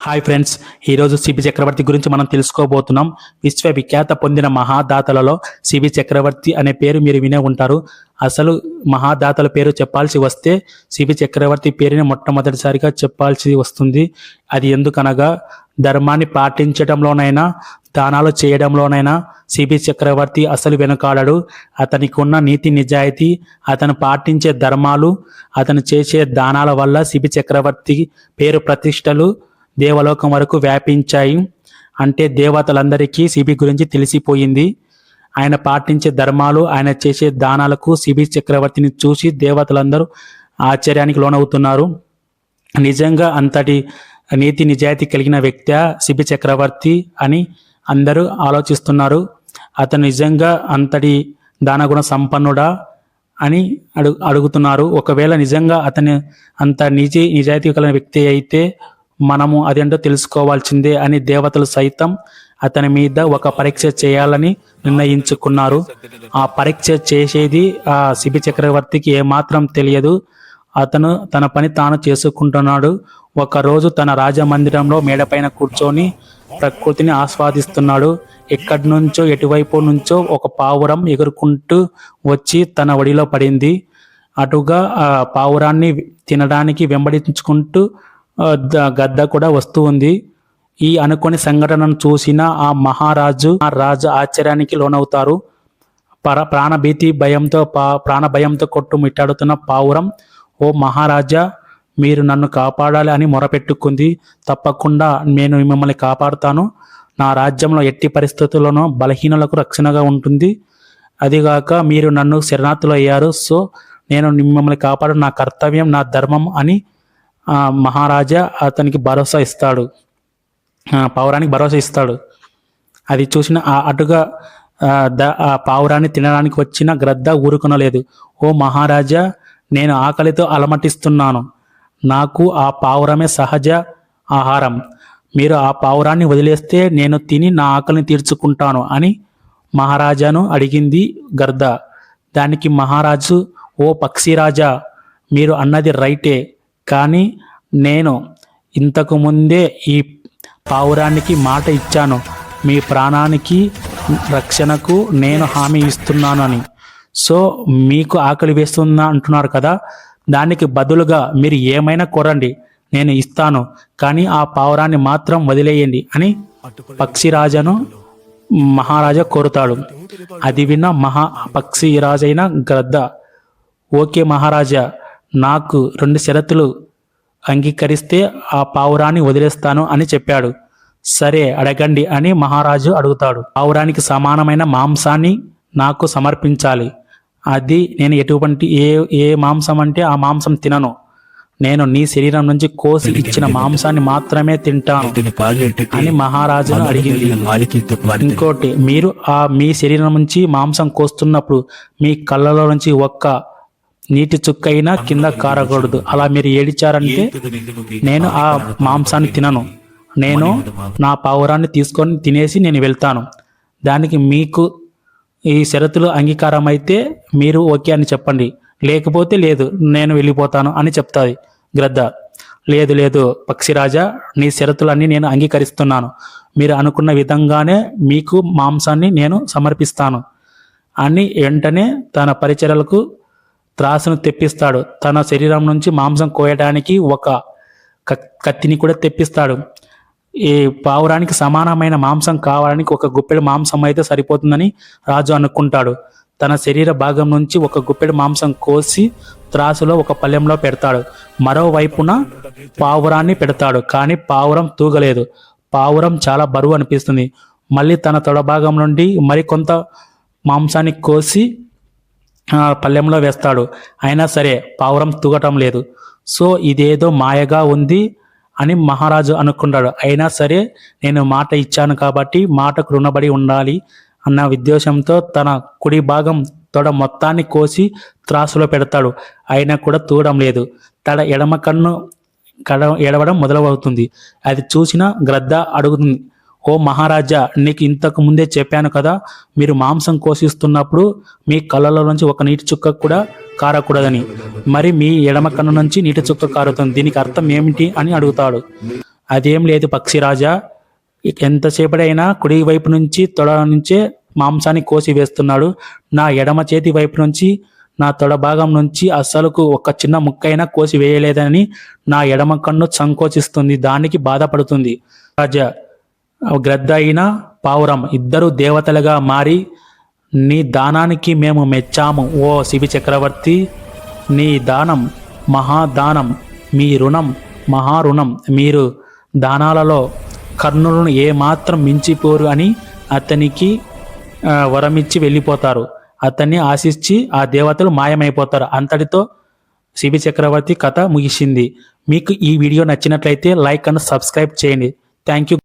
Hi friends ఈరోజు సిబి చక్రవర్తి గురించి మనం తెలుసుకోబోతున్నాం. విశ్వవిఖ్యాత పొందిన మహాదాతలలో సిబి చక్రవర్తి అనే పేరు మీరు వినే ఉంటారు. అసలు మహాదాతల పేరు చెప్పాల్సి వస్తే సిబి చక్రవర్తి పేరుని మొట్టమొదటిసారిగా చెప్పాల్సి వస్తుంది. అది ఎందుకనగా ధర్మాన్ని పాటించడంలోనైనా దానాలు చేయడంలోనైనా సిబి చక్రవర్తి అసలు వెనుకాడడు. అతనికి ఉన్న నీతి నిజాయితీ అతను పాటించే ధర్మాలు అతను చేసే దానాల వల్ల సిబి చక్రవర్తి పేరు ప్రతిష్టలు దేవలోకం వరకు వ్యాపించాయి. అంటే దేవతలందరికీ సిబి గురించి తెలిసిపోయింది. ఆయన పాటించే ధర్మాలు ఆయన చేసే దానాలకు సిబి చక్రవర్తిని చూసి దేవతలందరూ ఆశ్చర్యానికి లోనవుతున్నారు. నిజంగా అంతటి నీతి నిజాయితీ కలిగిన వ్యక్తి సిబి చక్రవర్తి అని అందరూ ఆలోచిస్తున్నారు. అతను నిజంగా అంతటి దానగుణ సంపన్నుడా అని అడుగు అడుగుతున్నారు. ఒకవేళ నిజంగా అతను అంత నిజి నిజాయితీ కలిగిన వ్యక్తి అయితే మనము అదేంటో తెలుసుకోవాల్సిందే అని దేవతలు సైతం అతని మీద ఒక పరీక్ష చేయాలని నిర్ణయించుకున్నారు. ఆ పరీక్ష చేసేది ఆ శిబి చక్రవర్తికి ఏమాత్రం తెలియదు. అతను తన పని తాను చేసుకుంటున్నాడు. ఒకరోజు తన రాజమందిరంలో మేడపైన కూర్చొని ప్రకృతిని ఆస్వాదిస్తున్నాడు. ఎక్కడి నుంచో ఎటువైపు నుంచో ఒక పావురం ఎగురుకుంటూ వచ్చి తన ఒడిలో పడింది. అటుగా ఆ పావురాన్ని తినడానికి వెంబడించుకుంటూ గద్ద కూడా వస్తూ ఉంది. ఈ అనుకోని సంఘటనను చూసిన ఆ మహారాజు ఆ రాజు ఆశ్చర్యానికి లోనవుతారు. పర ప్రాణభీతి భయంతో పా ప్రాణ భయంతో కొట్టుమిట్టాడుతున్న పావురం ఓ మహారాజా మీరు నన్ను కాపాడాలి అని మొరపెట్టుకుంది. తప్పకుండా నేను మిమ్మల్ని కాపాడుతాను. నా రాజ్యంలో ఎట్టి పరిస్థితుల్లోనూ బలహీనులకు రక్షణగా ఉంటుంది. అదిగాక మీరు నన్ను శరణార్థులు అయ్యారు సో నేను మిమ్మల్ని కాపాడు. నా కర్తవ్యం నా ధర్మం అని మహారాజా అతనికి భరోసా ఇస్తాడు. పావురానికి భరోసా ఇస్తాడు. అది చూసిన ఆ అటుగా ఆ, ద ఆ పావురాన్ని తినడానికి వచ్చిన గ్రద్ద ఊరుకొనలేదు. ఓ మహారాజా నేను ఆకలితో అలమటిస్తున్నాను. నాకు ఆ పావురమే సహజ ఆహారం. మీరు ఆ పావురాన్ని వదిలేస్తే నేను తిని నా ఆకలిని తీర్చుకుంటాను అని మహారాజాను అడిగింది గర్ద దానికి మహారాజు ఓ పక్షిరాజా మీరు అన్నది రైటే. కానీ నేను ఇంతకు ముందే ఈ పావురానికి మాట ఇచ్చాను. మీ ప్రాణానికి రక్షణకు నేను హామీ ఇస్తున్నాను అని సో మీకు ఆకలి వేస్తుందా అంటున్నారు కదా? దానికి బదులుగా మీరు ఏమైనా కోరండి. నేను ఇస్తాను. కానీ ఆ పావురాన్ని మాత్రం వదిలేయండి అని పక్షిరాజను మహారాజా కోరుతాడు. అది విన్న మహా పక్షిరాజైన గ్రద్ద ఓకే మహారాజా నాకు రెండు షరతులు అంగీకరిస్తే ఆ పావురాన్ని వదిలేస్తాను అని చెప్పాడు. సరే అడగండి అని మహారాజు అడుగుతాడు. పావురానికి సమానమైన మాంసాన్ని నాకు సమర్పించాలి. అది నేను ఎటువంటి ఏ ఏ మాంసం అంటే ఆ మాంసం తినను. నేను నీ శరీరం నుంచి కోసి ఇచ్చిన మాంసాన్ని మాత్రమే తింటాను అని మహారాజును అడిగింది. ఇంకోటి మీరు ఆ మీ శరీరం నుంచి మాంసం కోస్తున్నప్పుడు మీ కళ్ళలో నుంచి ఒక్క నీటి చుక్క అయినా కింద కారకూడదు. అలా మీరు ఏడిచారంటే నేను ఆ మాంసాన్ని తినను. నేను నా పావురాన్ని తీసుకొని తినేసి నేను వెళ్తాను. దానికి మీకు ఈ షరతులు అంగీకారం అయితే మీరు ఓకే అని చెప్పండి. లేకపోతే లేదు నేను వెళ్ళిపోతాను అని చెప్తాది గ్రద్ద. లేదు లేదు పక్షిరాజా నీ షరతులన్నీ నేను అంగీకరిస్తున్నాను. మీరు అనుకున్న విధంగానే మీకు మాంసాన్ని నేను సమర్పిస్తాను. అని వెంటనే తన పరిచర్లకు త్రాసును తెప్పిస్తాడు. తన శరీరం నుంచి మాంసం కోయడానికి ఒక కత్తిని కూడా తెప్పిస్తాడు. ఈ పావురానికి సమానమైన మాంసం కావడానికి ఒక గుప్పెడు మాంసం అయితే సరిపోతుందని రాజు అనుకుంటాడు. తన శరీర భాగం నుంచి ఒక గుప్పెడు మాంసం కోసి త్రాసులో ఒక పళ్ళెంలో పెడతాడు. మరోవైపున పావురాన్ని పెడతాడు కానీ పావురం తూగలేదు. పావురం చాలా బరువు అనిపిస్తుంది. మళ్ళీ తన తొడ భాగం నుండి మరికొంత మాంసాన్ని కోసి పళ్ళెంలో వేస్తాడు. అయినా సరే పావురం తూగటం లేదు. సో ఇదేదో మాయగా ఉంది అని మహారాజు అనుకున్నాడు అయినా సరే నేను మాట ఇచ్చాను కాబట్టి మాటకు రుణబడి ఉండాలి అన్న ఉద్దేశంతో తన కుడి భాగం తొడ మొత్తాన్ని కోసి త్రాసులో పెడతాడు. అయినా కూడా తూగడం లేదు. తడ ఎడమ కన్ను కడ ఎడవడం మొదలవుతుంది. అది చూసిన గ్రద్ద అడుగుతుంది. ఓ మహారాజా నీకు ఇంతకు ముందే చెప్పాను కదా మీరు మాంసం కోసిస్తున్నప్పుడు మీ కళ్ళలో నుంచి ఒక నీటి చుక్క కూడా కారకూడదని. మరి మీ ఎడమ కన్ను నుంచి నీటి చుక్క కారుతుంది. దీనికి అర్థం ఏమిటి అని అడుగుతాడు. అదేం లేదు పక్షిరాజా ఎంతసేపడైనా కుడి వైపు నుంచి తొడ నుంచే మాంసాన్ని కోసి వేస్తున్నాడు నా ఎడమ చేతి వైపు నుంచి నా తొడ భాగం నుంచి అస్సలుకు ఒక చిన్న ముక్కైనా కోసి వేయలేదని నా ఎడమ కన్ను సంకోచిస్తుంది. దానికి బాధపడుతుంది. రాజా గ్రద్ద అయిన పావురం ఇద్దరు దేవతలుగా మారి నీ దానానికి మేము మెచ్చాము. ఓ శివి చక్రవర్తి నీ దానం మహాదానం మీ రుణం మహారుణం. మీరు దానాలలో కర్ణులను ఏమాత్రం మించిపోరు అని అతనికి వరమిచ్చి వెళ్ళిపోతారు. అతన్ని ఆశించి ఆ దేవతలు మాయమైపోతారు. అంతటితో శిబి చక్రవర్తి కథ ముగిసింది. మీకు ఈ వీడియో నచ్చినట్లయితే లైక్ అండ్ సబ్స్క్రైబ్ చేయండి. Thank you